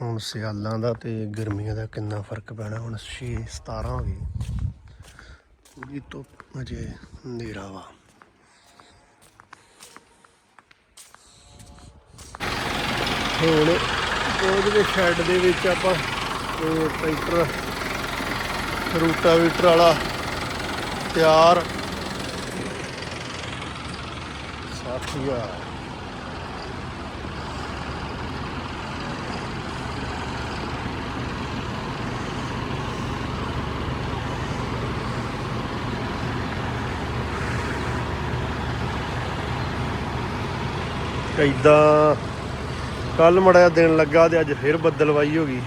ਹੁਣ ਸਿਆਲਾਂ ਦਾ ਤੇ ਗਰਮੀਆਂ ਦਾ ਕਿੰਨਾ ਫ਼ਰਕ ਪੈਣਾ, ਹੁਣ 6 17 ਹੋ ਗਈ ਪੂਰੀ ਧੁੱਪ ਅਜੇ ਹਨੇਰਾ ਵਾ। ਹੁਣ ਉਹਦੇ ਦੇ ਸ਼ੈੱਡ ਦੇ ਵਿੱਚ ਆਪਾਂ ਇਹ ਟਰੈਕਟਰ, ਰੂਟਾਵੀਟਰ ਵਾਲਾ ਤਿਆਰ। ਸਾਥੀਆ ਇਦਾਂ ਕੱਲ ਮੜਿਆ ਦਿਨ ਲੱਗਾ ਤੇ ਅੱਜ ਫਿਰ ਬੱਦਲਵਾਈ ਹੋ ਗਈ।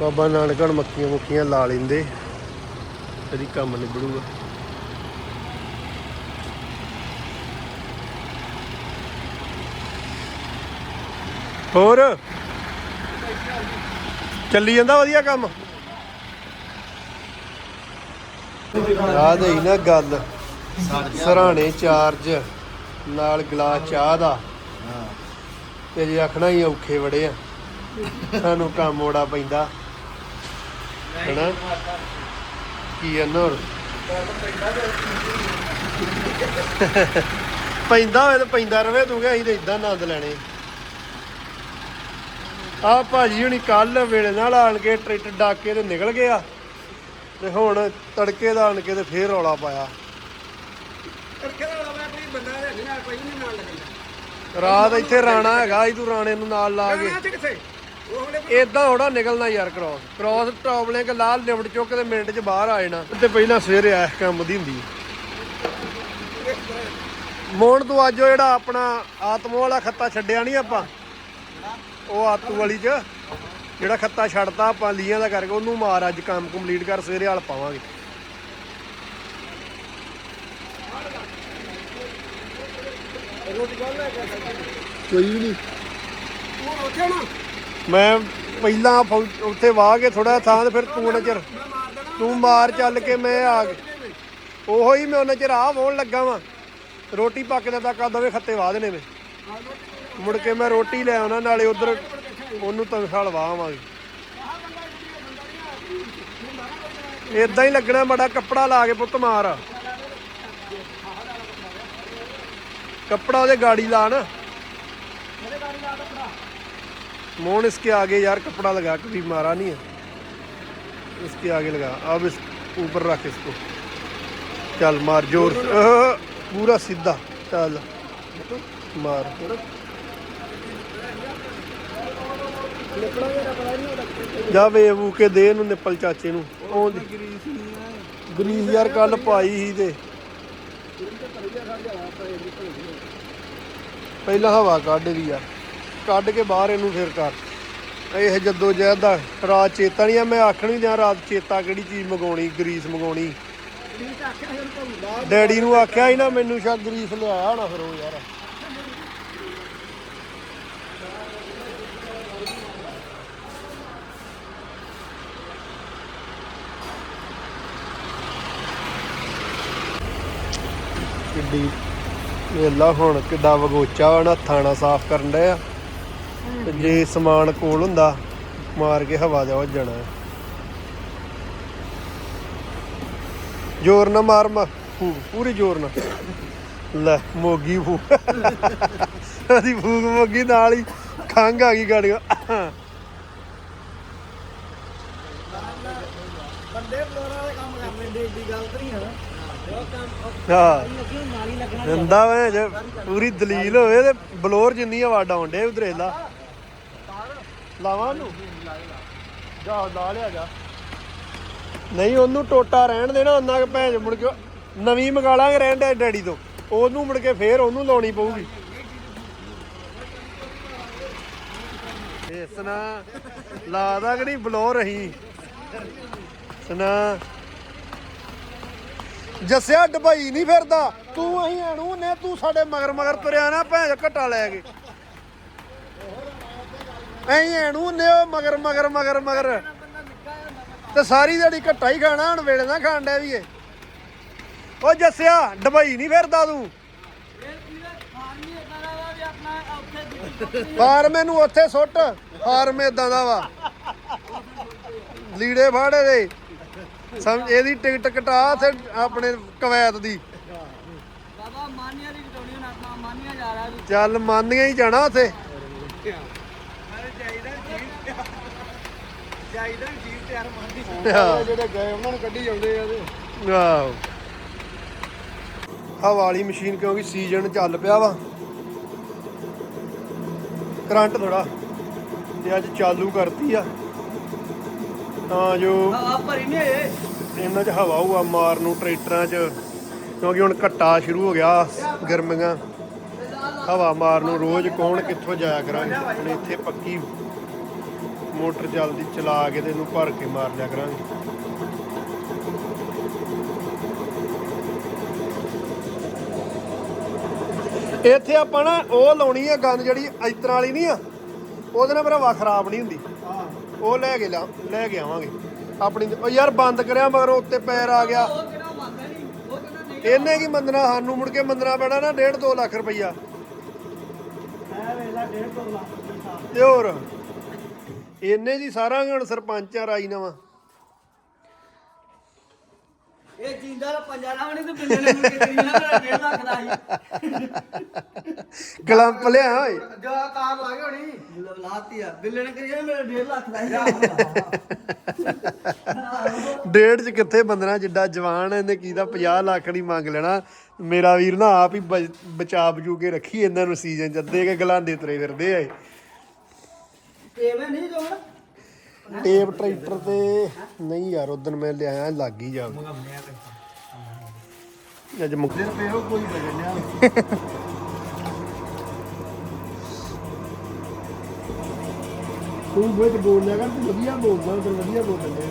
ਬਾਬਾ ਨਾਨਕ ਹਣ ਮੱਕੀਆਂ ਮੁੱਕੀਆਂ ਲਾ ਲੈਂਦੇ ਕਦੀ ਕੰਮ ਨਿਬੜੂਗਾ। ਹੋਰ? ਚੱਲੀ ਜਾਂਦਾ ਵਧੀਆ ਕੰਮ? ਯਾਦ ਹੈ ਨਾ ਗੱਲ। ਸਰਾਣੇ ਚਾਰਜ ਨਾਲ ਗਲਾਸ ਚਾਹ ਦਾ। ਤੇ ਜੇ ਆਖਣਾ ਹੀ ਔਖੇ ਬੜੇ ਆ। ਸਾਨੂੰ ਕੰਮ ਮੋੜਾ ਪੈਂਦਾ। ਹੈਨਾ? ਕੀ ਆ ਪੈਂਦਾ ਹੋਵੇ ਤਾਂ ਪੈਂਦਾ ਰਵੇ, ਤੂੰ ਕਿ ਅਸੀਂ ਤਾਂ ਇਦਾਂ ਆਨੰਦ ਲੈਣੇ। ਆ ਭਾਜੀ ਹੁਣੀ ਕੱਲ ਵੇਲੇ ਨਾਲ ਆਣ ਕੇ ਟ੍ਰਿਟ ਡਾਕੇ ਤੇ ਨਿਕਲ ਗਿਆ। ਤੇ ਹੁਣ ਤੜਕੇ ਦਾ ਆਣ ਕੇ ਤੇ ਫੇਰ ਰੌਲਾ ਪਾਇਆ। ਰਾਤ ਇੱਥੇ ਰਾਣਾ ਹੈਗਾ ਸੀ ਤੂੰ ਰਾਣੇ ਨੂੰ ਨਾਲ ਲਾ ਕੇ। ਇਦਾਂ ਥੋੜਾ ਨਿਕਲਣਾ ਯਾਰ ਕ੍ਰਾਸ ਕ੍ਰਾਸ ਟੌਪਲਿੰਗ ਲਾਲ ਲਿਮਟ ਚੁੱਕ ਤੇ ਮਿੰਟ 'ਚ ਬਾਹਰ ਆ ਜਾਣਾ। ਤੇ ਪਹਿਲਾਂ ਸਵੇਰੇ ਆਇਆ ਕੰਮ ਦੀ ਹੁੰਦੀ। ਮੋਣ ਤੂੰ ਅੱਜ ਉਹ ਜਿਹੜਾ ਆਪਣਾ ਆਤਮੋ ਵਾਲਾ ਖੱਤਾ ਛੱਡਿਆ ਨਹੀਂ ਆਪਾਂ? ਉਹ ਆਤੂ ਵਾਲੀ 'ਚ। ਜਿਹੜਾ ਖੱਤਾ ਛੱਡਤਾ ਆਪਾਂ ਲੀਆਂ ਦਾ ਕਰਕੇ ਉਹਨੂੰ ਮਾਰ ਅੱਜ ਕੰਮ ਕੰਪਲੀਟ ਕਰ ਸਵੇਰੇ ਹਾਲ ਪਾਵਾਂਗੇ। ਕੋਈ ਵੀ ਨਹੀਂ। ਮੈਂ ਪਹਿਲਾਂ ਉੱਥੇ ਵਾਹ ਕੇ ਥੋੜਾ ਥਾਂ ਤੇ ਫਿਰ ਤੂੰ ਨਜ਼ਰ ਤੂੰ ਮਾਰ ਚੱਲ ਕੇ ਮੈਂ ਆ ਗਿਆ ਉਹੋ ਹੀ ਮੈਂ ਉਹਨਾਂ ਚਿਰ ਆ ਵਾਉਣ ਲੱਗਾ ਵਾਂ। ਰੋਟੀ ਪੱਕਦੇ ਤੱਕ ਆ ਦੋਵੇਂ ਖੱਤੇ ਵਾਹ ਦੇਣੇ ਮੈਂ ਮੁੜ ਕੇ ਮੈਂ ਰੋਟੀ ਲੈ ਆਉਣਾ ਨਾਲੇ ਉਧਰ ਉਹਨੂੰ ਤਨਖਾਲ ਵਾਹਾਂਗੇ ਇਦਾਂ ਹੀ ਲੱਗਣਾ ਬੜਾ ਕੱਪੜਾ ਲਾ ਕੇ ਪੁੱਤ ਮਾਰ। ਕੱਪੜਾ ਉਹਦੇ ਗਾੜੀ ਲਾ ਨਾ मोहन इसके आगे यार कपड़ा लगा कभी मारा नहीं है इसके आगे लगा अब इस ऊपर रख इसको चल मार जोर से अह, पूरा सीधा चल मार ਜਾ ਵੇ ਵੂ ਕੇ ਦੇ ਇਹਨੂੰ ਨਿੱਪਲ ਚਾਚੇ ਨੂੰ ਉਹ ਗਰੀਸ ਯਾਰ ਕੱਲ ਪਾਈ ਸੀ ਤੇ ਪਹਿਲਾਂ ਹਵਾ ਕੱਢ ਦੀ ਆ। ਕੱਢ ਕੇ ਬਾਹਰ ਇਹਨੂੰ ਫਿਰ ਕਰ। ਇਹ ਜੱਦੋ ਜਹਿਦ ਦਾ ਰਾਤ ਚੇਤਾ ਨਹੀਂ ਆ ਮੈਂ ਆਖਣ ਵੀ ਦਿਆਂ ਰਾਤ ਚੇਤਾ ਕਿਹੜੀ ਚੀਜ਼ ਮੰਗਾਉਣੀ ਗਰੀਸ ਮੰਗਾਉਣੀ। ਡੈਡੀ ਨੂੰ ਆਖਿਆ ਸੀ ਨਾ ਮੈਨੂੰ ਸ਼ਾਇਦ ਗਰੀਸ ਲਿਆਇਆ ਹੋਣਾ ਫਿਰ ਉਹ ਯਾਰ ਕਿੱਡੀ ਵੇਲਾ ਹੁਣ ਕਿੱਡਾ ਵਗੋਚਾ ਹੁਣ ਹੱਥਾਂ ਨਾਲ ਸਾਫ਼ ਕਰਨ ਡਿਆ ਤੇ ਜੇ ਸਮਾਨ ਕੋਲ ਹੁੰਦਾ ਮਾਰ ਕੇ ਹਵਾ ਜਾ ਵੱਜਣਾ। ਜ਼ੋਰ ਨਾ ਮਾਰ ਮਾ ਪੂਰੀ ਜ਼ੋਰ ਨਾਲ। ਲੈ ਮੋਗੀ ਫੂ। ਉਹਦੀ ਫੂਕ ਮੋਗੀ ਨਾਲ ਹੀ ਖੰਗ ਆ ਗਈ ਗਾੜੀਆਂ। ਬੰਦੇ ਫਲੋਰਾ ਦੇ ਕੰਮ ਕਰਨੇ ਦੀ ਏਡੀ ਗੱਲ ਤਾਂ ਨਹੀਂ ਹੈ। ਉਹ ਕੰਮ ਹਾਂ। ਹੁੰਦਾ ਵੇ, ਜੇ ਪੂਰੀ ਦਲੀਲ ਹੋਵੇ ਤੇ ਬਲੋਰ ਜਿੰਨੀ ਆਵਾਜ਼ ਆਉਂਦੇ ਉਧਰੇਲਾ ਲਾਵਾਂ ਨੂੰ ਜਾ, ਲਾ ਲਿਆ ਜਾ। ਨਹੀਂ, ਉਹਨੂੰ ਟੋਟਾ ਰਹਿਣ ਦੇਣਾ ਉਹਨਾਂ ਕਿ ਭੈਣ ਮੁੜ ਕੇ ਨਵੀਂ ਮੰਗਾ ਲਾਂਗੇ ਰਹਿਣ ਦੇ ਡੈਡੀ ਤੋਂ। ਉਹਨੂੰ ਮੁੜ ਕੇ ਫੇਰ ਉਹਨੂੰ ਲਾਉਣੀ ਪਊਗੀ। ਇਸ ਨਾ ਲਾਦਾ ਕਿ ਨਹੀਂ ਬਲੋਰ ਰਹੀ ਸੁਣਾ। ਜੱਸਿਆ, ਡਬਈ ਨਹੀਂ ਫਿਰਦਾ। ਤੂੰ ਅਹੀਂ ਅਣੂ ਨੇ ਤੂੰ ਸਾਡੇ ਮਗਰ ਮਗਰ ਤੁਰਿਆ ਨਾ, ਭੈਣ ਚੋ ਘਟਾ ਲੈ ਕੇ। ਅਹੀਂ ਅਣੂ ਨੇ ਉਹ ਮਗਰ ਮਗਰ ਮਗਰ ਮਗਰ। ਤੇ ਸਾਰੀ ਦਿਹਾੜੀ ਘਟਾ ਹੀ ਖਾਣਾ, ਹੁਣ ਵੇਲੇ ਨਾ ਖਾਣ ਡਿਆ ਵੀ ਏ ਉਹ ਜੱਸਿਆ, ਡਬਈ ਨਹੀਂ ਫਿਰਦਾ ਤੂੰ। ਇਹ ਮੈਨੂੰ ਖਾਣ ਉੱਥੇ ਸੁੱਟ, ਫਾਰਮ ਇਦਾਂ ਦਾ ਵਾ। ਲੀੜੇ ਫਾੜੇ ਦੇ। ਸਮ ਇਹਦੀ ਟਿਕਟ ਕਟਾ ਤੇ ਆਪਣੇ ਕਵੈਤ ਦੀ। ਬਾਬਾ ਮਾਨੀਆਂ ਦੀ ਕਟੋਣੀ ਨਾ ਆਪਣਾ ਮਾਨੀਆਂ ਜਾ ਰਿਹਾ ਚੱਲ ਮੰਨੀਆਂ ਹੀ ਜਾਣਾ ਉੱਥੇ। ਅਰੇ ਚਾਹੀਦਾ ਜੀਵ ਚਾਹੀਦਾ ਜੀਵ ਤਿਆਰ ਮਾਰਦੀ। ਹਾਂ। ਜਿਹੜੇ ਗਏ ਉਹਨਾਂ ਨੂੰ ਕੱਢੀ ਜਾਂਦੇ ਆ ਤੇ। ਆਹੋ। ਹਵਾ ਵਾਲੀ ਮਸ਼ੀਨ ਕਿਉਂਕਿ ਸੀਜ਼ਨ ਚੱਲ ਪਿਆ ਵਾ। ਕਰੰਟ ਥੋੜਾ ਤੇ ਅੱਜ ਚਾਲੂ ਕਰਤੀ ਆ। ਤਾਂ ਜੋ ਆ ਭਰੀ ਨਹੀਂ ਹੋਏ। ਇਹਨਾਂ 'ਚ ਹਵਾ ਹੁਆ ਮਾਰ ਨੂੰ ਟਰੈਕਟਰਾਂ 'ਚ ਕਿਉਂਕਿ ਹੁਣ ਘੱਟਾ ਸ਼ੁਰੂ ਹੋ ਗਿਆ ਗਰਮੀਆਂ। ਹਵਾ ਮਾਰ ਨੂੰ ਰੋਜ਼ ਕੌਣ ਕਿੱਥੋਂ ਜਾਇਆ ਕਰਾਂਗੇ? ਹੁਣ ਇੱਥੇ ਪੱਕੀ ਮੋਟਰ ਚੱਲਦੀ ਚਲਾ ਕੇ ਤੇ ਇਹਨੂੰ ਭਰ ਕੇ ਮਾਰ ਲਿਆ ਕਰਾਂਗੇ। ਇੱਥੇ ਆਪਾਂ ਨਾ ਉਹ ਲਾਉਣੀ ਆ ਗੰਦ ਜਿਹੜੀ ਇਸ ਤਰ੍ਹਾਂ ਵਾਲੀ ਨਹੀਂ ਆ ਉਹਦੇ ਨਾਲ ਮੇਰਾ ਵਾ ਖਰਾਬ ਨਹੀਂ ਹੁੰਦੀ। ਉਹ ਲੈ ਕੇ ਲਾ, ਲੈ ਕੇ ਆਵਾਂਗੇ। ਆਪਣੀ ਉਹ ਯਾਰ ਬੰਦ ਕਰਿਆ ਮਗਰ ਉੱਤੇ ਪੈਰ ਆ ਗਿਆ। ਇਹਨੇ ਕੀ ਮੰਨਣਾ? ਸਾਨੂੰ ਮੁੜ ਕੇ ਮੰਨਣਾ ਪੈਣਾ ਨਾ 1.5 2 ਲੱਖ ਰੁਪਈਆ। ਤੇ ਹੋਰ। ਇਹਨੇ ਜੀ ਸਾਰਾ ਹੁਣ ਸਰਪੰਚ ਆ ਰਾਈ ਨਵਾਂ ਇਹ ਜਿੰਦਾ ਦਾ ਪੰਜਾ ਨਾ ਬਣੀ ਤੇ ਬਿੱਲੇ ਨੇ ਮੁੜ ਕੇ ਕਰੀ ਨਾ ਮੇਰਾ 1.5 ਲੱਖ ਦਾ ਸੀ। ਕਲੰਪ ਲਿਆ ਓਏ। ਜੋ ਕਾਰ ਲਾ ਕੇ ਹੋਣੀ। ਲਾਤੀ ਆ। ਬਿੱਲੇ ਨੇ ਕਰੀ ਨਾ ਮੇਰਾ 1.5 ਲੱਖ ਦਾ ਸੀ। ਡੇਢ ਚ ਕਿੱਥੇ ਬੰਦਣਾ ਜਿੱਡਾ ਜਵਾਨ ਇਹਨੇ ਕੀ ਦਾ 50 ਲੱਖ ਨਹੀਂ ਮੰਗ ਲੈਣਾ। ਮੇਰਾ ਵੀਰ ਨਾ ਆਪ ਹੀ ਬਚ- ਬਚਾ ਬਚੂ ਕੇ ਰੱਖੀ ਇਹਨਾਂ ਨੂੰ ਸੀਜ਼ਨ ਚ ਅੱਧੇ ਕੇ ਗਲਾਂਦੇ ਤੁਰੇ ਫਿਰਦੇ ਆ ਇਹ। ਪੇਵੇਂ ਨਹੀਂ ਜੋੜ ਟੇਪ ਟਰੈਕਟਰ ਤੇ ਨਹੀਂ ਯਾਰ ਉਦੋਂ ਮੈਂ ਲਿਆਇਆ ਲੱਗ ਹੀ ਜਾ ਅੱਜ ਮੁੱਕਦੇ ਰੁਪਏ ਉਹ ਕੋਈ ਬਗੜਿਆ ਤੂੰ ਬਹੁਤ ਬੋਲ ਲਿਆ ਕਰ ਤੂੰ ਵਧੀਆ ਬੋਲਦਾ ਤੇ ਵਧੀਆ ਬੋਲਦਾ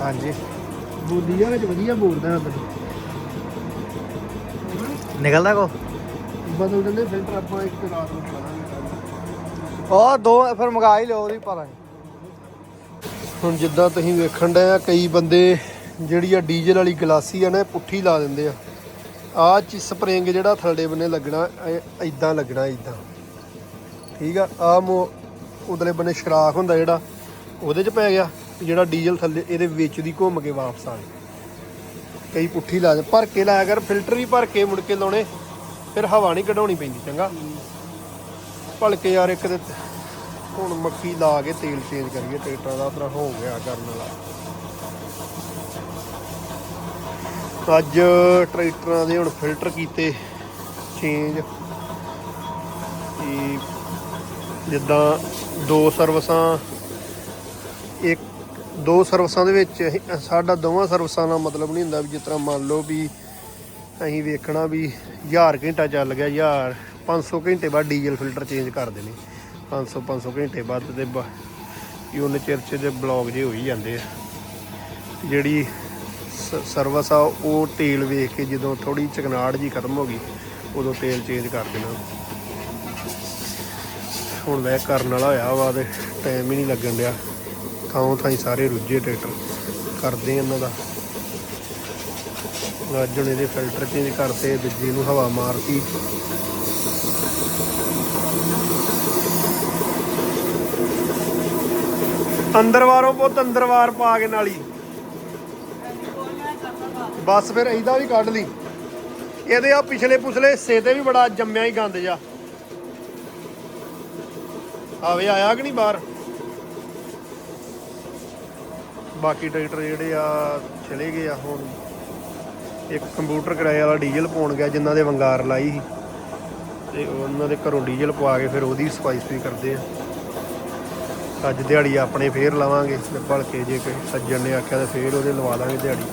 ਹਾਂਜੀ। ਬੋਲੀ ਆ ਵਿੱਚ ਵਧੀਆ ਬੋਲਦਾ ਨਿਕਲਦਾ ਕੋ? ਬਦਲ ਦਿੰਦੇ ਫਿਲਟਰ ਆਪਾਂ ਇੱਕ ਰਾਤ ਨੂੰ ਕਰਾਂਗੇ ਉਹ ਦੋ ਫਿਰ ਮੰਗਾ ਹੀ ਲਿਓ ਉਹਦੀ ਪਤਾ ਹੁਣ ਜਿੱਦਾਂ ਤੁਸੀਂ ਵੇਖਣ ਡਏ ਆ ਕਈ ਬੰਦੇ ਜਿਹੜੀ ਆ ਡੀਜ਼ਲ ਵਾਲੀ ਗਲਾਸੀ ਆ ਨਾ ਪੁੱਠੀ ਲਾ ਦਿੰਦੇ ਆ। ਆਹ ਚ ਸਪਰਿੰਗ ਜਿਹੜਾ ਥੱਲੇ ਬੰਨੇ ਲੱਗਣਾ ਐਦਾਂ ਲੱਗਣਾ ਐਦਾਂ ਠੀਕ ਆ ਆ ਮੋ ਉਧਰਲੇ ਬੰਨੇ ਸ਼ਰਾਖ ਹੁੰਦਾ ਜਿਹੜਾ ਉਹਦੇ ਚ ਪੈ ਗਿਆ ਜਿਹੜਾ ਡੀਜ਼ਲ ਥੱਲੇ ਇਹਦੇ ਵਿੱਚ ਦੀ ਘੁੰਮ ਕੇ ਵਾਪਸ ਆ ਗਿਆ ਕਈ ਪੁੱਠੀ ਲਾ ਦੇ ਭਰ ਕੇ ਲਾਇਆ ਕਰ ਫਿਲਟਰ ਵੀ ਭਰ ਕੇ ਮੁੜ ਕੇ ਲਾਉਣੇ। ਫਿਰ ਹਵਾ ਨਹੀਂ ਕਢਾਉਣੀ ਪੈਂਦੀ, ਚੰਗਾ। ਭਲਕੇ ਯਾਰ ਇੱਕ ਦੇ ਹੁਣ ਮੱਕੀ ਲਾ ਕੇ ਤੇਲ ਚੇਂਜ ਕਰੀਏ, ਟਰੈਕਟਰ ਦਾ ਤਰ੍ਹਾਂ ਹੋ ਗਿਆ ਕਰਨ ਵਾਲਾ। ਅੱਜ ਟਰੈਕਟਰਾਂ ਦੇ ਹੁਣ ਫਿਲਟਰ ਕੀਤੇ ਚੇਂਜ ਇਹ ਜਿੱਦਾਂ ਦੋ ਸਰਵਿਸਾਂ, ਇੱਕ, ਦੋ ਸਰਵਿਸਾਂ ਦੇ ਵਿੱਚ ਸਾਡਾ ਦੋਵਾਂ ਸਰਵਿਸਾਂ ਦਾ ਮਤਲਬ ਨਹੀਂ ਹੁੰਦਾ ਵੀ ਜਿਸ ਤਰ੍ਹਾਂ ਮੰਨ ਲਓ ਵੀ ਅਸੀਂ ਵੇਖਣਾ ਵੀ 1000 ਘੰਟਾ ਚੱਲ ਗਿਆ 1000 500 ਘੰਟੇ ਬਾਅਦ ਡੀਜ਼ਲ ਫਿਲਟਰ ਚੇਂਜ ਕਰ ਦੇਣੇ। 500 500 ਘੰਟੇ ਬਾਅਦ ਤੇ ਬ- ਵੀ ਉਹਨੇ ਚਿਰ ਚ ਦੇ ਬਲੌਗ ਜੇ ਹੋ ਹੀ ਜਾਂਦੇ ਆ। ਜਿਹੜੀ ਸਰਵਿਸ ਆ, ਉਹ ਤੇਲ ਵੇਖ ਕੇ ਜਦੋਂ ਥੋੜੀ ਚਕਨਾੜ ਜੀ ਖਤਮ ਹੋ ਗਈ, ਉਦੋਂ ਤੇਲ ਚੇਂਜ ਕਰ ਦੇਣਾ। ਹੁਣ ਵੈ ਕਰਨ ਵਾਲਾ ਹੋਇਆ ਵਾ ਤੇ ਟਾਈਮ ਹੀ ਨਹੀਂ ਲੱਗਣ ਡਿਆ। ਥਾਂ ਥਾਂ ਸਾਰੇ ਰੁੱਝੇ ਟਰੈਕਟਰ। ਕਰਦੇ ਆ ਇਹਨਾਂ ਦਾ। ਅੱਜ ਹੁਣ ਇਹਦੇ ਫਿਲਟਰ ਚੇਂਜ ਕਰਤੇ, ਦੂਜੇ ਨੂੰ ਹਵਾ ਮਾਰਤੀ। ਅੰਦਰ ਪੁੱਤ ਅੰਦਰ ਪਾ ਕੇ ਨਾਲੀ। ਬਸ ਫਿਰ ਇਹਦਾ ਵੀ ਕੱਢ ਲਈ। ਇਹਦੇ ਆ ਪਿਛਲੇ ਪੁਛਲੇ ਹਿੱਸੇ ਤੇ ਵੀ ਬੜਾ ਜੰਮਿਆ ਹੀ ਗੰਦ ਜਾ ਆਵੇ, ਆਇਆ ਕਿ ਨਹੀਂ ਬਾਹਰ? ਬਾਕੀ ਟਰੈਕਟਰ ਜਿਹੜੇ ਆ, ਚਲੇ ਗਏ ਆ ਹੁਣ। ਇੱਕ ਕੰਪਿਊਟਰ ਕਿਰਾਏ ਵਾਲਾ ਡੀਜ਼ਲ ਪਾਉਣ ਗਿਆ ਜਿਨ੍ਹਾਂ ਦੇ ਵੰਗਾਰ ਲਾਈ ਸੀ। ਤੇ ਉਹਨਾਂ ਦੇ ਘਰੋਂ ਡੀਜ਼ਲ ਪਵਾ ਕੇ ਫਿਰ ਉਹਦੀ ਸਫ਼ਾਈ ਸਫ਼ਾਈ ਕਰਦੇ ਆ। ਅੱਜ ਦਿਹਾੜੀ ਆਪਣੇ ਫੇਰ ਲਵਾਂਗੇ, ਤੇ ਭਲਕੇ ਜੇ ਕੋਈ ਸੱਜਣ ਨੇ ਆਖਿਆ ਤਾਂ ਫੇਰ ਉਹਦੇ ਲਵਾ ਲਾਂਗੇ ਦਿਹਾੜੀ।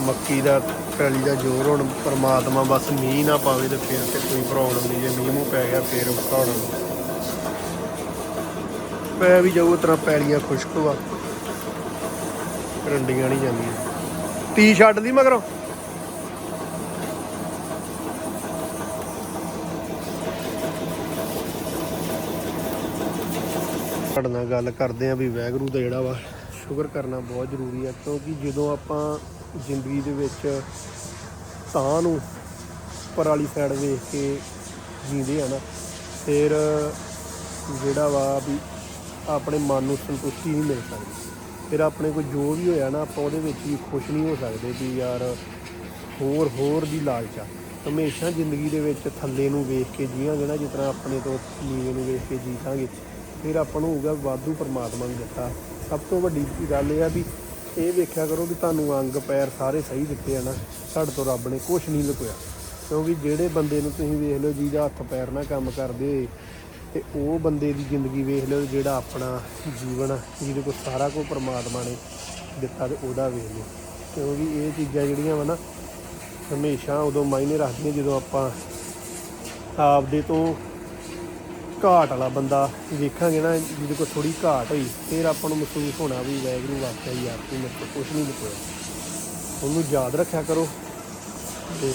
ਮੱਕੀ ਦਾ ਪੈਲੀ ਦਾ ਜ਼ੋਰ ਹੁਣ ਪਰਮਾਤਮਾ ਬਸ ਮੀਂਹ ਨਾ ਪਾਵੇ ਤੇ ਫੇਰ ਤੇ ਕੋਈ ਪ੍ਰੋਬਲਮ ਨਹੀਂ, ਜੇ ਮੀਂਹ ਮੂੰਹ ਪੈ ਗਿਆ ਫੇਰ ਔਖਾ ਹੋਣਾ ਪੈ ਵੀ ਜਾਊ ਤਰ੍ਹਾਂ ਪੈਲੀਆਂ ਖੁਸ਼ਕ ਵਾ। ਰੰਡੀਆਂ ਨਹੀਂ ਜਾਂਦੀਆਂ। ਟੀ ਛੱਡ ਦੀ ਮਗਰੋਂ? ਤੁਹਾਡੇ ਨਾਲ ਗੱਲ ਕਰਦੇ ਆ ਵੀ ਵੈਗਰੂ ਦਾ ਜਿਹੜਾ ਵਾ, ਸ਼ੁਕਰ ਕਰਨਾ ਬਹੁਤ ਜ਼ਰੂਰੀ ਆ, ਕਿਉਂਕਿ ਜਦੋਂ ਆਪਾਂ ਜ਼ਿੰਦਗੀ ਦੇ ਵਿੱਚ ਤਾਂ ਨੂੰ ਉੱਪਰ ਵਾਲੀ ਸਾਈਡ ਵੇਖ ਕੇ ਜੀਂਦੇ ਆ ਨਾ, ਫਿਰ ਜਿਹੜਾ ਵਾ ਵੀ ਆਪਣੇ ਮਨ ਨੂੰ ਸੰਤੁਸ਼ਟੀ ਨਹੀਂ ਮਿਲ ਸਕਦੀ। ਫਿਰ ਆਪਣੇ ਕੋਲ ਜੋ ਵੀ ਹੋਇਆ ਨਾ, ਆਪਾਂ ਉਹਦੇ ਵਿੱਚ ਵੀ ਖੁਸ਼ ਨਹੀਂ ਹੋ ਸਕਦੇ ਵੀ ਯਾਰ ਹੋਰ ਹੋਰ ਦੀ ਲਾਲਚ ਆ। ਹਮੇਸ਼ਾ ਜ਼ਿੰਦਗੀ ਦੇ ਵਿੱਚ ਥੱਲੇ ਨੂੰ ਵੇਖ ਕੇ ਜੀਵਾਂਗੇ ਨਾ, ਜਿਸ ਤਰ੍ਹਾਂ ਆਪਣੇ ਤੋਂ ਨੀਵੇਂ ਨੂੰ ਵੇਖ ਕੇ ਜੀਵਾਂਗੇ ਫਿਰ ਆਪਾਂ ਨੂੰ ਹੋਊਗਾ ਵਾਧੂ ਪਰਮਾਤਮਾ ਨੇ ਦਿੱਤਾ। ਸਭ ਤੋਂ ਵੱਡੀ ਗੱਲ ਇਹ ਆ ਵੀ ਇਹ ਵੇਖਿਆ ਕਰੋ ਕਿ ਤੁਹਾਨੂੰ ਅੰਗ ਪੈਰ ਸਾਰੇ ਸਹੀ ਦਿੱਤੇ ਆ ਨਾ। ਸਾਡੇ ਤੋਂ ਰੱਬ ਨੇ ਕੁਝ ਨਹੀਂ ਲੁਕਿਆ ਕਿਉਂਕਿ ਜਿਹੜੇ ਬੰਦੇ ਨੂੰ ਤੁਸੀਂ ਵੇਖ ਲਓ ਜਿਹਦਾ ਹੱਥ ਪੈਰ ਨਾਲ ਕੰਮ ਕਰਦੇ ਹੋਏ ਤੇ ਉਹ ਬੰਦੇ ਦੀ ਜ਼ਿੰਦਗੀ ਵੇਖ ਲਓ ਜਿਹੜਾ ਆਪਣਾ ਜੀਵਨ ਆ, ਜਿਹਦੇ ਕੋਲ ਸਾਰਾ ਕੁਝ ਪਰਮਾਤਮਾ ਨੇ ਦਿੱਤਾ ਤੇ ਉਹਦਾ ਵੇਖ ਲਓ। ਕਿਉਂਕਿ ਇਹ ਚੀਜ਼ਾਂ ਜਿਹੜੀਆਂ ਵਾ ਨਾ ਹਮੇਸ਼ਾ ਉਦੋਂ ਮਾਇਨੇ ਰੱਖਦੀਆਂ ਜਦੋਂ ਆਪਾਂ ਆਪਦੇ ਤੋਂ ਘਾਟ ਵਾਲਾ ਬੰਦਾ ਵੇਖਾਂਗੇ ਨਾ, ਜਿਹਦੇ ਕੋਲ ਥੋੜੀ ਘਾਟ ਹੋਈ, ਫਿਰ ਆਪਾਂ ਨੂੰ ਮਹਿਸੂਸ ਹੋਣਾ ਵੀ ਵੈਗਰੂ ਵਾਕਿਆ ਯਾਰ ਤੂੰ ਮੇਰੇ ਕੋਲ ਕੁਝ ਨਹੀਂ ਲੁਕਿਆ ਉਹਨੂੰ ਯਾਦ ਰੱਖਿਆ ਕਰੋ ਤੇ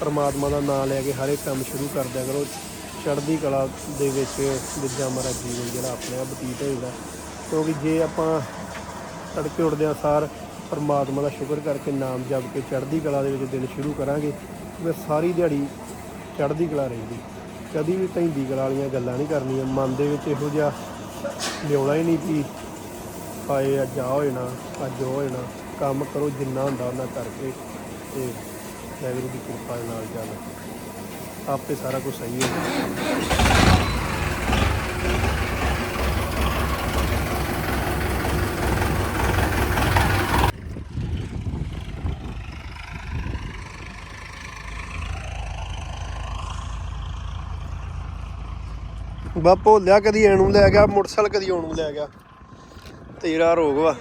ਪਰਮਾਤਮਾ ਦਾ ਨਾਮ ਲੈ ਕੇ ਹਰ ਇੱਕ ਕੰਮ ਸ਼ੁਰੂ ਕਰਦਿਆ ਕਰੋ। ਚੜ੍ਹਦੀ ਕਲਾ ਦੇ ਵਿੱਚ ਜਿੱਦਾਂ ਮਰਾ ਜੀਵਨ ਜਿਹੜਾ ਆਪਣੇ ਆਪ ਬਤੀਤ ਹੋਏਗਾ ਕਿਉਂਕਿ ਜੇ ਆਪਾਂ ਤੜਕੇ ਉੱਠਦਿਆਂ ਸਾਰ, ਪਰਮਾਤਮਾ ਦਾ ਸ਼ੁਕਰ ਕਰਕੇ ਨਾਮ ਜਪ ਕੇ ਚੜ੍ਹਦੀ ਕਲਾ ਦੇ ਵਿੱਚ ਦਿਨ ਸ਼ੁਰੂ ਕਰਾਂਗੇ ਫਿਰ ਸਾਰੀ ਦਿਹਾੜੀ ਚੜ੍ਹਦੀ ਕਲਾ ਰਹਿੰਦੀ। ਕਦੀ ਵੀ ਧੈਂਦੀ ਕਲਾ ਵਾਲੀਆਂ ਗੱਲਾਂ ਨਹੀਂ ਕਰਨੀਆਂ। ਮਨ ਦੇ ਵਿੱਚ ਇਹੋ ਜਿਹਾ ਲਿਆਉਣਾ ਹੀ ਨਹੀਂ ਵੀ ਹਾਏ ਅੱਜ ਆ ਹੋ ਜਾਣਾ ਅੱਜ ਉਹ ਹੋਏ ਨਾ। ਕੰਮ ਕਰੋ ਜਿੰਨਾ ਹੁੰਦਾ ਉਹਨਾਂ ਕਰਕੇ ਤੇ ਵਾਹਿਗੁਰੂ ਦੀ ਕਿਰਪਾ ਦੇ ਨਾਲ ਚੱਲ। ਆਪੇ ਸਾਰਾ ਕੁਝ ਸਹੀ ਹੈ ਬਾ ਭੋਲਿਆ ਕਦੀ ਐਨੂੰ ਲੈ ਗਿਆ, ਮੋਟਰਸਾਈਕਲ ਕਦੀ ਉਹਨੂੰ ਲੈ ਗਿਆ। ਤੇਰਾ ਰੋਗ ਵਾ।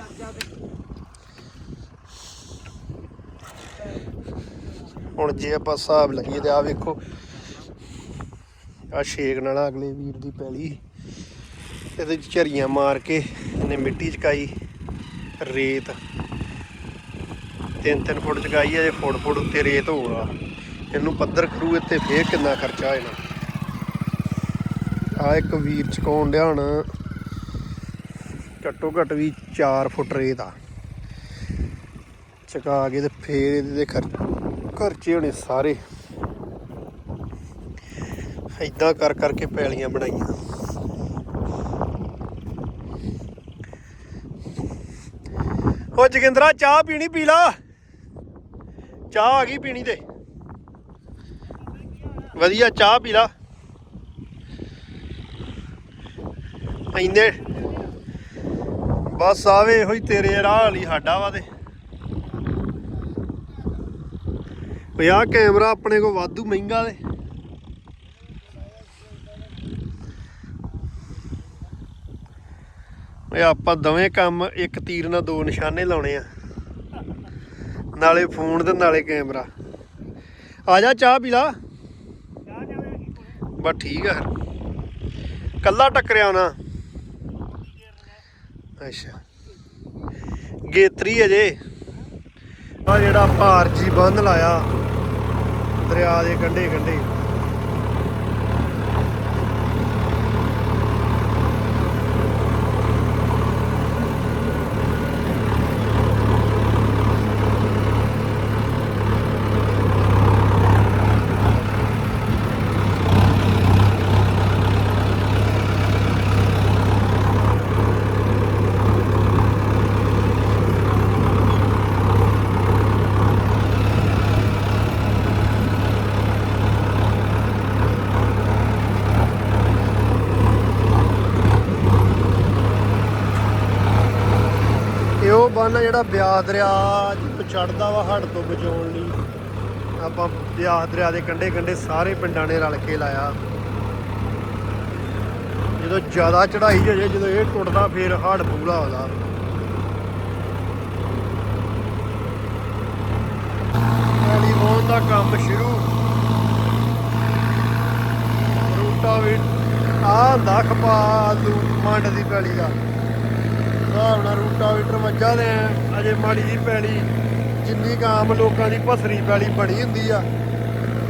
ਹੁਣ ਜੇ ਆਪਾਂ ਹਿਸਾਬ ਲਈਏ ਤੇ ਆ ਵੇਖੋ ਆ ਛੇਕ ਨਾਲ ਅਗਲੇ ਵੀਰ ਦੀ ਪੈਲੀ। ਇਹਦੇ ਚ ਝਰੀਆਂ ਮਾਰ ਕੇ ਇਹਨੇ ਮਿੱਟੀ ਚਕਾਈ, ਰੇਤ। ਤਿੰਨ ਤਿੰਨ ਫੁੱਟ ਚਕਾਈ ਹੈ ਜੇ ਫੁੱਟ ਫੁੱਟ ਉੱਤੇ ਰੇਤ ਹੋਣਾ ਇਹਨੂੰ ਪੱਧਰ ਕਰੂ ਇੱਥੇ, ਫੇਰ ਕਿੰਨਾ ਖਰਚਾ ਇਹਨਾਂ ਆ ਇੱਕ ਵੀਰ ਚਕਾਉਣ ਡਿਆ ਹੁਣ। ਘੱਟੋ ਘੱਟ ਵੀ 4 ਫੁੱਟ ਰੇਤ ਆ। ਚਕਾ ਕੇ ਤੇ ਫੇਰ ਇਹਦੇ ਦੇ ਖਰਚੇ ਹੋਣੇ ਸਾਰੇ। ਏਦਾਂ ਕਰ ਕਰਕੇ ਪੈਲੀਆਂ ਬਣਾਈਆਂ। ਓ ਜਗਿੰਦਰਾ, ਚਾਹ ਪੀਣੀ ਪੀ ਲਾ। ਚਾਹ ਆ ਗਈ ਪੀਣੀ ਤੇ। ਵਧੀਆ, ਚਾਹ ਪੀ ਲਾ। ਇੰਨੇ ਬਸ ਆਵੇ ਇਹੋ ਹੀ ਤੇਰੇ ਰਾਹ ਵਾਲੀ ਸਾਡਾ ਵਾ ਤੇ। ਓਏ ਆਹ ਕੈਮਰਾ ਆਪਣੇ ਕੋ ਵਾਧੂ ਮਹਿੰਗਾ ਦੇ ਓਏ ਆਪਾਂ ਦੋਵੇਂ ਕੰਮ ਇੱਕ ਤੀਰ ਨਾਲ ਦੋ ਨਿਸ਼ਾਨੇ ਲਾਉਣੇ ਆ। ਨਾਲੇ ਫੋਨ ਤੇ ਨਾਲੇ ਕੈਮਰਾ। ਆ ਜਾ ਚਾਹ ਪੀ ਲਾ। ਬਸ ਠੀਕ ਆ। ਫਿਰ ਕੱਲਾ ਟੱਕਰਿਆ ਨਾ ਅੱਛਾ। ਗੇਤਰੀ ਅਜੇ। ਆ ਜਿਹੜਾ ਭਾਰ ਬੰਨ ਲਾਇਆ ਦਰਿਆ ਦੇ ਕੰਢੇ ਕੰਢੇ ਇਹ ਉਹ ਬੰਨ ਆ ਜਿਹੜਾ ਬਿਆਸ ਦਰਿਆ ਚੜਦਾ ਵਾ ਹੜ ਤੋਂ ਬਚਾਉਣ ਲਈ, ਆਪਾਂ ਬਿਆਸ ਦਰਿਆ ਦੇ ਕੰਢੇ ਕੰਢੇ ਸਾਰੇ ਪਿੰਡਾਂ ਨੇ ਰਲ ਕੇ ਲਾਇਆ। ਜਦੋਂ ਜ਼ਿਆਦਾ ਚੜਾਈ ਹੋ ਜਾਏ, ਜਦੋਂ ਇਹ ਟੁੱਟਦਾ ਫੇਰ ਹੜ ਪੂਰਾ ਹੁੰਦਾ ਪੈਲੀ ਦਾ ਕੰਮ ਸ਼ੁਰੂ। ਰੂਟਾ ਵੀ ਆ ਹੁੰਦਾ ਖਪਾ ਲੂ ਮੰਡ ਦੀ ਪੈਲੀ ਦਾ। ਹਿਸਾਬ ਨਾਲ ਰੂਟਾਵੀਟਰ ਵੱਜਾ ਦੇ ਅਜੇ ਮਾੜੀ ਜੀ ਪੈਲੀ, ਜਿੰਨੀ ਕੁ ਆਮ ਲੋਕਾਂ ਦੀ ਭਸਰੀ ਪੈਲੀ ਬਣੀ ਹੁੰਦੀ ਆ,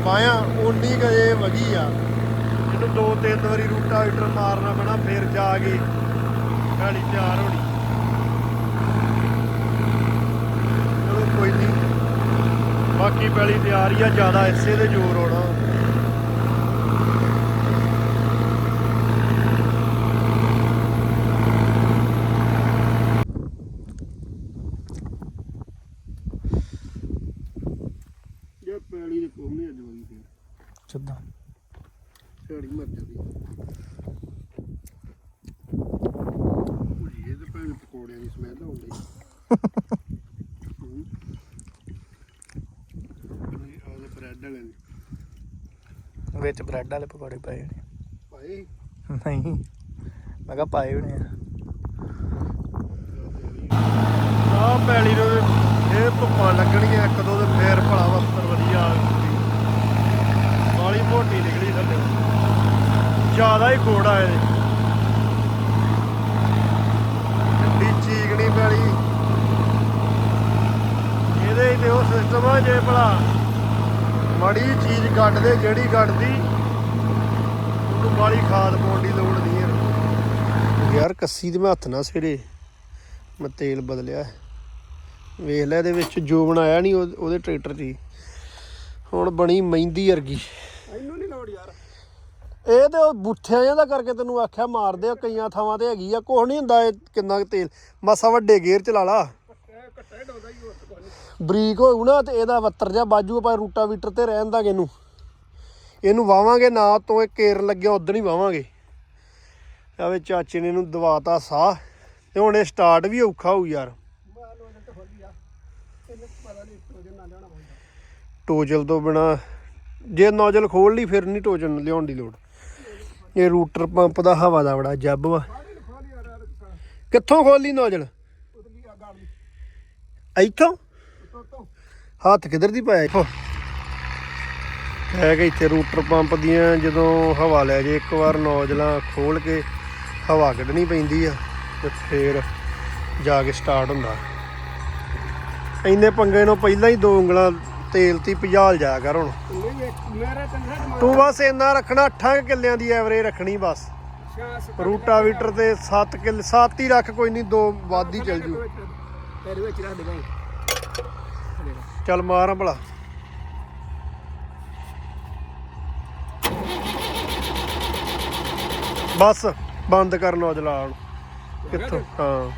ਮਾਇਆ ਓਨੀ ਕਜੇ ਵਗੀ ਆ। ਇਹਨੂੰ ਦੋ ਤਿੰਨ ਵਾਰੀ ਰੂਟਾਵੀਟਰ ਮਾਰਨਾ ਪੈਣਾ, ਫੇਰ ਜਾ ਕੇ ਪੈਲੀ ਤਿਆਰ ਹੋਣੀ। ਚਲੋ ਕੋਈ ਨਹੀਂ ਬਾਕੀ ਪੈਲੀ ਤਿਆਰ ਹੀ ਆ, ਜ਼ਿਆਦਾ ਇਸੇ ਦੇ ਜ਼ੋਰ ਹੋਣਾ ਜੇ ਪੈਲੀ ਦੇ ਕੋਲ ਨਹੀਂ ਅੱਜ ਹੋਈ ਫਿਰ ਸਿੱਧਾ ਝਾੜੀ ਮਰ ਜਾਂਦੀ ਇਹ ਤੇ ਭੈਣ ਪਕੌੜਿਆਂ ਦੀ ਸਮੈਲ ਆਉਂਦੀ ਹੂੰ ਆਹ ਬ੍ਰੈਡ ਵਾਲੇ ਨੇ ਵਿੱਚ ਬ੍ਰੈਡ ਵਾਲੇ ਪਕੌੜੇ ਪਏ ਨੇ ਭਾਈ ਨਹੀਂ। ਮੈਂ ਕਿਹਾ ਪਾਏ ਹੋਣੇ ਆ। ਆ ਪੈਲੀ ਨੂੰ ਇਹ ਧੁੱਪਾਂ ਲੱਗਣਗੀਆਂ ਇੱਕ ਦੋ ਤੇ ਫੇਰ ਭਲਾ ਵਸਤਰ ਵਧੀਆ ਵਾਲੀ ਮੋਟੀ ਨਿਕਲੀ ਥੱਲੇ। ਜ਼ਿਆਦਾ ਹੀ ਕੋੜਾ ਇਹਦੇ ਢੀ ਚੀਕਣੀ ਪੈਲੀ ਇਹਦੇ ਹੀ ਤੇ ਉਹ ਸਿਸਟਮ ਆ ਜੇ ਭਲਾ। ਮੜੀ ਚੀਜ਼ ਕੱਢਦੇ ਜਿਹੜੀ ਕੱਢਦੀ ਉਹਨੂੰ ਬਾਲੀ ਖਾਦ ਪਾਉਣ ਦੀ ਲੋੜ ਨਹੀਂ ਹੈ। ਯਾਰ ਕੱਸੀ ਤੇ ਮੈਂ ਹੱਥ ਨਾਲ ਸਿਰੇ। ਮੈਂ ਤੇਲ ਬਦਲਿਆ। ਵੇਖ ਲੈ ਇਹਦੇ ਵਿੱਚ ਜੋ ਬਣਾਇਆ ਨਹੀਂ ਉਹ- ਉਹਦੇ ਟਰੈਕਟਰ 'ਚ। ਹੀ ਹੁਣ ਬਣੀ ਮਹਿੰਦੀ ਵਰਗੀ ਇਹਨੂੰ ਨਹੀਂ ਲੋੜ ਯਾਰ ਇਹ ਤੇ ਉਹ ਬੁੱਠਿਆਂ ਜਿਹਾ ਕਰਕੇ ਤੈਨੂੰ ਆਖਿਆ ਮਾਰਦੇ ਆ, ਕਈਆਂ ਥਾਵਾਂ ਤੇ ਹੈਗੀ ਆ, ਕੁਛ ਨਹੀਂ ਹੁੰਦਾ ਇਹ ਕਿੰਨਾ ਕੁ ਤੇਲ। ਮਾਸਾ ਵੱਡੇ ਗੇਅਰ ਚ ਲਾ ਲਾ। ਬਰੀਕ ਹੋਊ ਨਾ ਤੇ ਇਹਦਾ ਵੱਤਰ ਜਾ ਬਾਜੂ, ਆਪਾਂ ਰੂਟਾ ਵੀਟਰ ਤੇ ਰਹਿਣ ਦਾਂਗੇ ਇਹਨੂੰ। ਇਹਨੂੰ ਵਾਵਾਂਗੇ, ਨਾ ਤੋਂ ਇਹ ਕੇਰ ਲੱਗਿਆ, ਉਦੋਂ ਹੀ ਵਾਵਾਂਗੇ। ਆਵੇ ਚਾਚੇ ਨੇ ਇਹਨੂੰ ਦਵਾਤਾ ਸਾਹ, ਤੇ ਹੁਣ ਇਹ ਸਟਾਰਟ ਵੀ ਔਖਾ ਹੋਊ ਯਾਰ। ਮਾਰ ਟੋਜਲ ਤੋਂ ਬਿਨਾ, ਜੇ ਨੋਜ਼ਲ ਖੋਲ ਲਈ, ਫਿਰ ਨਹੀਂ ਟੋਜਨ ਲਿਆਉਣ ਦੀ ਲੋੜ। ਇਹ ਰੂਟਰ ਪੰਪ ਦਾ ਹਵਾ ਦਾ ਬੜਾ ਜੱਬ ਵਾ। ਕਿੱਥੋਂ ਖੋਲੀ ਨੋਜ਼ਲ? ਉਤਲੀ ਇੱਥੋਂ? ਹੱਥ ਕਿੱਧਰ ਦੀ ਪਾਇਆ ਇੱਥੋਂ? ਹੈ ਕਿ ਇੱਥੇ ਰੂਟਰ ਪੰਪ ਦੀਆਂ ਜਦੋਂ ਹਵਾ ਲੈ ਜੇ, ਇੱਕ ਵਾਰ ਨੋਜ਼ਲਾਂ ਖੋਲ ਕੇ ਹਵਾ ਕੱਢਣੀ ਪੈਂਦੀ ਆ ਤੇ ਫੇਰ ਜਾ ਕੇ ਸਟਾਰਟ ਹੁੰਦਾ। ਇੰਨੇ ਪੰਗੇ ਨੂੰ ਪਹਿਲਾਂ ਹੀ ਦੋ ਉਂਗਲਾਂ ਤੇਲ ਤੀ ਭਜਾਲ ਜਾਇਆ ਕਰ ਹੁਣ। ਤੇ ਬਸ ਇੰਨਾ ਰੱਖਣਾ 8 ਕਿੱਲਿਆਂ ਦੀ ਐਵਰੇਜ ਰੱਖਣੀ ਬਸ। ਰੂਟਾਵੀਟਰ ਤੇ 7 ਕਿੱਲੇ 7 ਹੀ ਰੱਖ ਕੋਈ ਨਹੀਂ ਦੋ ਵੱਧ ਹੀ ਚੱਲ ਜੂ। ਚੱਲ ਮਾਰਾਂ ਭਲਾ। ਬਸ ਬੰਦ ਕਰ ਨੌਜਲਾ ਹੁਣ। ਕਿੱਥੋਂ? ਹਾਂ।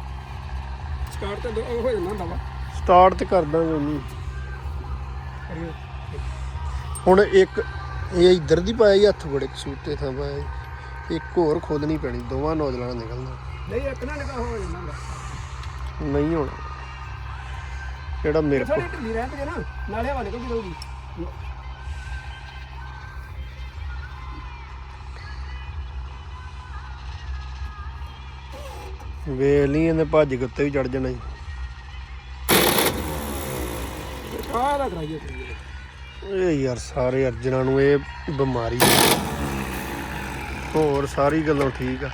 ਸਟਾਰਟ ਤੇ ਹੋ ਜਾਂਦਾ ਹੁੰਦਾ ਵਾ। ਸਟਾਰਟ ਤੇ ਕਰ ਦਾਂਗੇ ਨਹੀਂ ਹੁਣ ਇੱਕ ਇਹ ਇੱਧਰ ਦੀ ਪਾਇਆ ਜੀ ਹੱਥ ਬੜੇ ਕਸੂਤੇ ਥਾਂ ਪਾਇਆ ਜੀ। ਇੱਕ ਹੋਰ ਖੋਦਣੀ ਪੈਣੀ ਦੋਵਾਂ ਨੌਜਲਾਂ ਨਿਕਲਣਾ। ਨਹੀਂ ਇੱਕ ਨਾ ਨਿਕਾ ਹੋ ਹੁੰਦਾ ਨਹੀਂ ਹੋਣਾ। ਜਿਹੜਾ ਮੇਰੇ ਕੋਲ? ਥੋੜੀ ਢਿੱਲੀ ਰਹਿਣ ਤੇ ਨਾ ਨਾਲੇ ਹਵਾ ਨਿਕਲ ਜੂਗੀ। ਵੇਖ ਲਈ ਇਹਨੇ ਭੱਜ ਕੇ ਉੱਤੇ ਵੀ ਚੜ ਜਾਣਾ ਜੀ। ਕਾਹ ਦਾ ਕਰਾਈਏ ਇਹ ਯਾਰ ਸਾਰੇ ਅਰਜਨਾਂ ਨੂੰ ਇਹ ਬਿਮਾਰੀ ਹੈ। ਹੋਰ ਸਾਰੀ ਗੱਲੋਂ ਠੀਕ ਆ।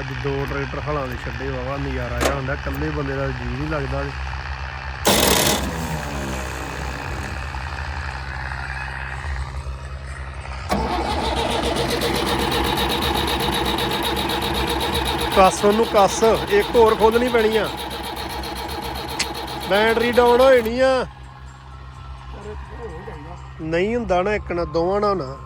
ਅੱਜ ਦੋ ਟਰੈਕਟਰ ਹਲਾਂ ਦੇ ਛੱਡੇ ਵਾਵਾ ਨਜ਼ਾਰਾ ਜਿਹਾ ਹੁੰਦਾ, ਇਕੱਲੇ ਬੰਦੇ ਦਾ ਜੀ ਨਹੀਂ ਲੱਗਦਾ ਕੱਸ ਉਹਨੂੰ ਕੱਸ, ਇੱਕ ਹੋਰ ਖੋਲਣੀ ਪੈਣੀ ਆ। ਬੈਟਰੀ ਡਾਊਨ ਹੋ ਜਾਣੀ ਆ। ਨਹੀਂ ਹੁੰਦਾ ਨਾ ਇੱਕ ਨਾ ਦੋਵਾਂ ਨਾਲ ਨਾ।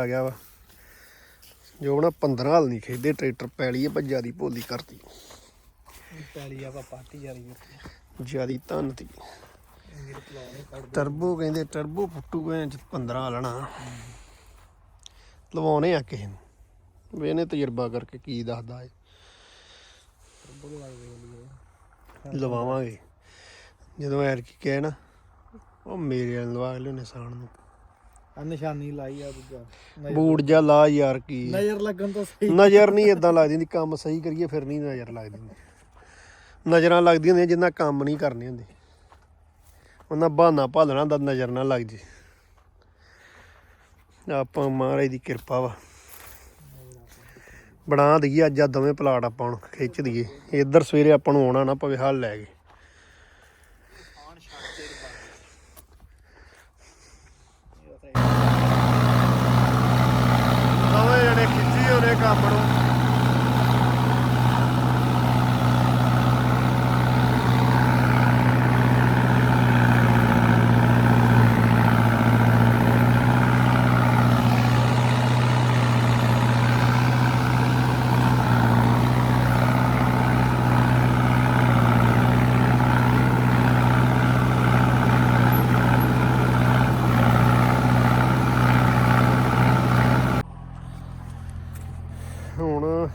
ਆ ਗਿਆ ਵਾ। ਜੋਬਨ 15 ਹਾਲ ਨਹੀਂ ਖੇਦੇ ਟਰੈਕਟਰ ਪੈਲੀ ਹੈ ਭੱਜਾ ਦੀ ਭੋਲੀ ਕਰਤੀ। ਪੈਲੀ ਆਪਾਂ ਪਾਤੀ ਜਾਰੀ ਜਿਆਦੀ ਧੰਨ ਤੀ। ਟਰਬੋ ਕਹਿੰਦੇ ਟਰਬੋ ਪੁੱਟੂ ਗਏ 15 ਲੈਣਾ ਲਵਾਉਣੇ ਆ ਕਿਸੇ ਨੂੰ। ਵੀ ਇਹਨੇ ਤਜਰਬਾ ਕਰਕੇ ਕੀ ਦੱਸਦਾ ਏ ਲਵਾਵਾਂਗੇ। ਜਦੋਂ ਐਰ ਕੀ ਕਹੇ ਨਾ ਉਹ ਮੇਰੇ ਨਾਲ ਲਵਾ ਲਿਓ ਨਿਸ਼ਾਨ ਨੂੰ। ਆ ਨਿਸ਼ਾਨੀ ਲਾਈ ਆ ਦੂਜਾ। ਬੂਟ ਜਾ ਲਾ ਯਾਰ ਕੀ। ਨਜ਼ਰ ਲੱਗਣ ਤੋਂ ਸਹੀ। ਨਜ਼ਰ ਨਹੀਂ ਇਦਾਂ ਲੱਗਦੀ ਹੁੰਦੀ ਕੰਮ ਸਹੀ ਕਰੀਏ ਫਿਰ ਨਹੀਂ ਨਜ਼ਰ ਲੱਗਦੀ ਹੁੰਦੀ। ਨਜ਼ਰਾਂ ਲੱਗਦੀਆਂ ਹੁੰਦੀਆਂ ਜਿੰਨਾ ਕੰਮ ਨਹੀਂ ਕਰਨੇ ਹੁੰਦੇ। ਉਹਨਾਂ ਬਹਾਨਾ ਭਾਲਣਾ ਦਾ ਨਜ਼ਰ ਨਾ ਲੱਗ ਜੇ ਆਪਾਂ ਮਹਾਰਾਜ ਦੀ ਕਿਰਪਾ ਵਾ। ਬਣਾ ਦਈਏ ਅੱਜ ਆ ਦੋਵੇਂ ਪਲਾਟ ਆਪਾਂ ਹੁਣ ਖਿੱਚ ਦਈਏ। ਇੱਧਰ ਸਵੇਰੇ ਆਪਾਂ ਨੂੰ ਆਉਣਾ ਨਾ ਪਵੇ ਹੱਲ ਲੈ ਕੇ ਦੋਵੇਂ ਜਣੇ ਖਿੱਚੀ ਹੁਣ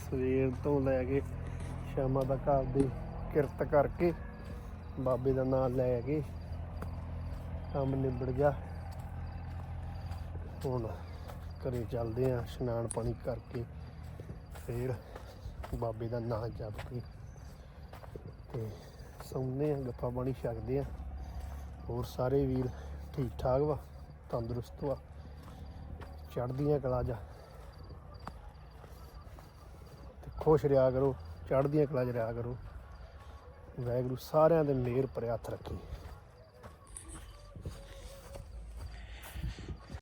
ਸਵੇਰ ਤੋਂ ਲੈ ਕੇ ਸ਼ਾਮਾਂ ਤੱਕ ਆਪਦੀ ਕਿਰਤ ਕਰਕੇ ਬਾਬੇ ਦਾ ਨਾਮ ਲੈ ਕੇ ਕੰਮ ਨਿਬੜ ਗਿਆ। ਹੁਣ ਘਰੇ ਚੱਲਦੇ ਆ ਇਸ਼ਨਾਨ ਪਾਣੀ ਕਰਕੇ ਫੇਰ ਬਾਬੇ ਦਾ ਨਾਮ ਜਪ ਕੇ ਤੇ ਸੌਂਦੇ ਆ ਗੱਪਾਂ ਪਾਣੀ ਛਕਦੇ ਆ ਹੋਰ ਸਾਰੇ ਵੀਰ ਠੀਕ ਠਾਕ ਵਾ, ਤੰਦਰੁਸਤ ਵਾ। ਚੜ੍ਹਦੀਆਂ ਕਲਾ ਜਾ ਤੇ ਖੁਸ਼ ਰਿਹਾ ਕਰੋ, ਚੜ੍ਹਦੀਆਂ ਕਲਾ 'ਚ ਰਿਹਾ ਕਰੋ। ਵਾਹਿਗੁਰੂ ਸਾਰਿਆਂ ਦੇ ਮਿਹਰ ਪਰੇ ਹੱਥ ਰੱਖੀ।